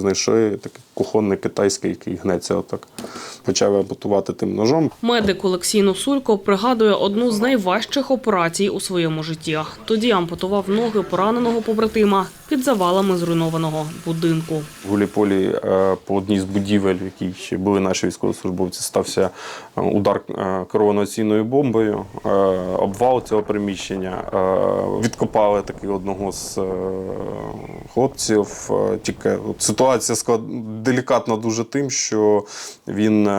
знайшли такий кухонний китайський, який гнеться отак. Почав ампутувати тим ножом. Медик Олексій Носулько пригадує одну з найважчих операцій у своєму житті. Тоді ампутував ноги пораненого побратима під завалами зруйнованого будинку. В Гуліполі е, по одній з будівель, в якій ще були наші військовослужбовці, стався е, удар е, керованаційною бомбою, обвал цього приміщення. Відкопали таки одного з хлопців. Тільки ситуація делікатна дуже тим, що він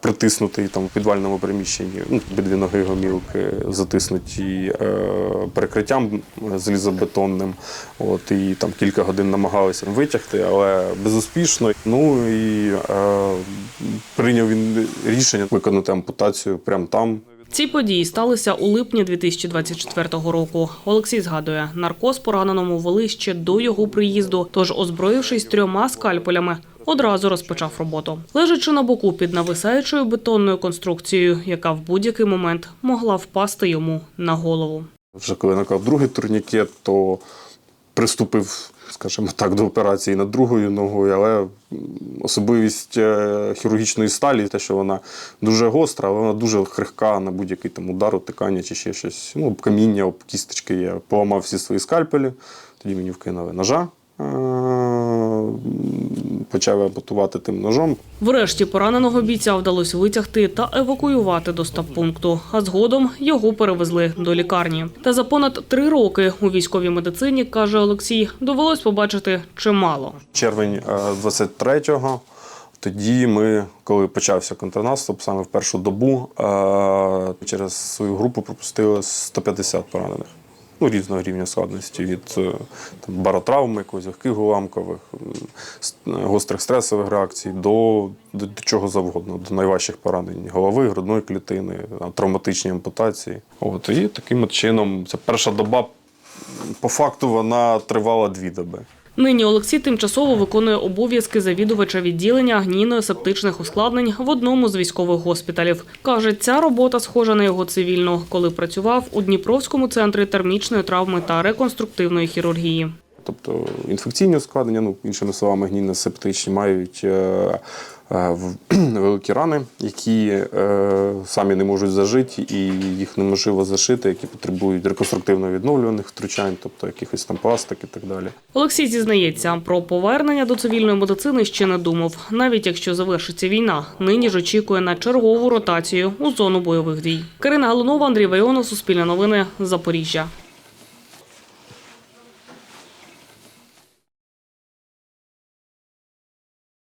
притиснутий там в підвальному приміщенні, ну, обидві ноги гомілки затиснуті е, перекриттям залізобетонним. От, і там кілька годин намагалися витягти, але безуспішно. Ну і е, прийняв він рішення виконати ампутацію прямо там. Ці події сталися у липні 2024 року. Олексій згадує, наркоз пораненому вели ще до його приїзду, тож, озброївшись трьома скальпелями, одразу розпочав роботу. Лежачи на боку під нависаючою бетонною конструкцією, яка в будь-який момент могла впасти йому на голову. Вже коли наклав другий турнікет, то приступив, скажімо так, до операції над другою ногою, але особливість е, хірургічної сталі, те, що вона дуже гостра, але вона дуже крихка на будь-який там удар, утикання чи ще щось. Ну, каміння, об кісточки. Я поламав всі свої скальпелі, тоді мені вкинули ножа. Е, Почав ампутувати тим ножом. Врешті пораненого бійця вдалося витягти та евакуювати до стабпункту, а згодом його перевезли до лікарні. Та за понад три роки у військовій медицині, каже Олексій, довелось побачити чимало. червень е, 23-го. Тоді ми, коли почався контрнаступ, саме в першу добу е, через свою групу пропустили 150 поранених. Ну, різного рівня складності від е, там, баротравми, якогось легких уламкових, гострих стресових реакцій до, до, до чого завгодно, до найважчих поранень голови, грудної клітини, травматичні ампутації. От, і таким чином, це перша доба, по факту, вона тривала дві доби. Нині Олексій тимчасово виконує обов'язки завідувача відділення гнійно-септичних ускладнень в одному з військових госпіталів. Каже, ця робота схожа на його цивільну, коли працював у Дніпровському центрі термічної травми та реконструктивної хірургії. Тобто інфекційні ускладнення, ну іншими словами, гнійно-септичні, мають е, е, великі рани, які е, самі не можуть зажити, і їх неможливо зашити, які потребують реконструктивно відновлюваних втручань, тобто якихось там пластик і так далі. Олексій зізнається, про повернення до цивільної медицини ще не думав, навіть якщо завершиться війна. Нині ж очікує на чергову ротацію у зону бойових дій. Карина Галунова, Андрій Вайонов, Суспільне новини, Запоріжжя.